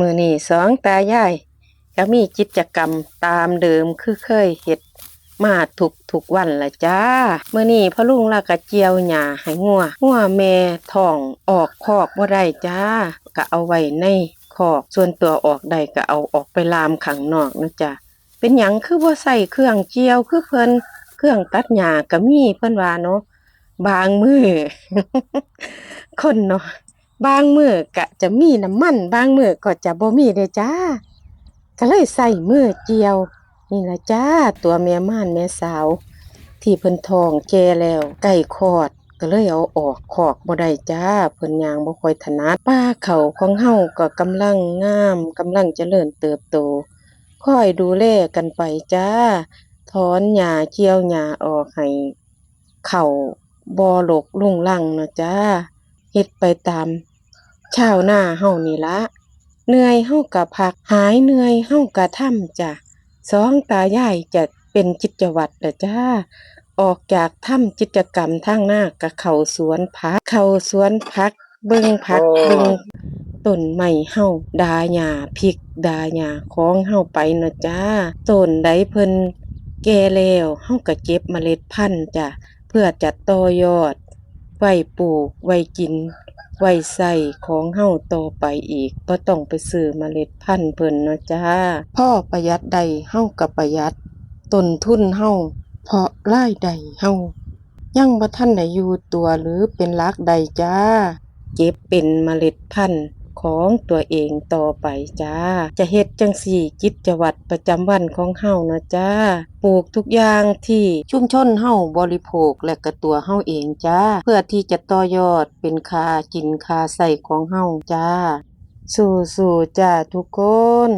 มือนี่สองตายายก็มีกิจกรรมตามเดิมคือเคยเฮ็ดมาทุกทุกๆวันละจ้าเมื้อนี้พ่อลุงลากะเจียวหญ้าให้งัวงัวแม่ท้องออกคอกบ่ได้จ้าก็เอาไว้ในคอกส่วนตัวออกได้ก็เอาออกไปลามข้างนอกนะจ้ะเป็นหยังคือบ่ใส่เครื่องเจียวคือเพิ่นเครื่องตัดหญ้าก็มีเพิ่นว่าเนาะบางมือคนเนาะ บางมือก็จะมีน้ำมัน บางมือก็จะบ่มีเด้จ้า ก็เลยใส่มือเจียว นี่ละจ้า ตัวแม่ม่านแม่สาว ที่เพิ่นทองแก่แล้วใกล้คอด ก็เลยเอาออกคอกบ่ได้จ้า เพิ่นยางบ่ค่อยถนัดป้าเขาของเฮาก็กำลังงามกำลังเจริญเติบโตคอยดูแลกันไปจ้า ถอนหญ้าเกี่ยวหญ้าออกให้เข้าบ่รกรุงรังเนาะจ้าเฮ็ดไปตาม ชาวนาเฮานี่ละเหนื่อยเฮาก็พัก หายเหนื่อยเฮาก็ทำจ้ะสองตายายจะเป็นกิจวัตรเด้อจ้าออกจากทำกิจกรรมทางหน้าก็เข้าสวนผัก เข้าสวนผัก เบิ่งผักโอ้เบิ่งต้นไม้เฮาดาหญ้าพริกดาหญ้าของเฮาไปเนาะจ้าต้นใดเพิ่นแก่แล้วเฮาก็เก็บเมล็ดพันธุ์จ้ะเพื่อจะต่อยอด ไว้ปลูก ไว้กิน ไว้ใส่ของเฮาต่อไปอีกบ่ต้องไปซื้อเมล็ดพันธุ์เพิ่นเนาะจ้าพ่อประหยัดได้เฮาก็ประหยัดต้นทุนเฮาเพราะรายได้เฮายังบ่ทันได้อยู่ตัวหรือเป็นหลักใดจ้า เก็บเป็นเมล็ดพันธุ์ ของตัวเองต่อไปจ้า จะเฮ็ดจังสี่กิจวัตรประจำวันของเฮานะจ้า ปลูกทุกอย่างที่ชุมชนเฮาบริโภคและกระตัวเฮาเองจ้า เพื่อที่จะต่อยอดเป็นคากินคาใส่ของเฮาจ้า สู้ๆจ้าทุกคน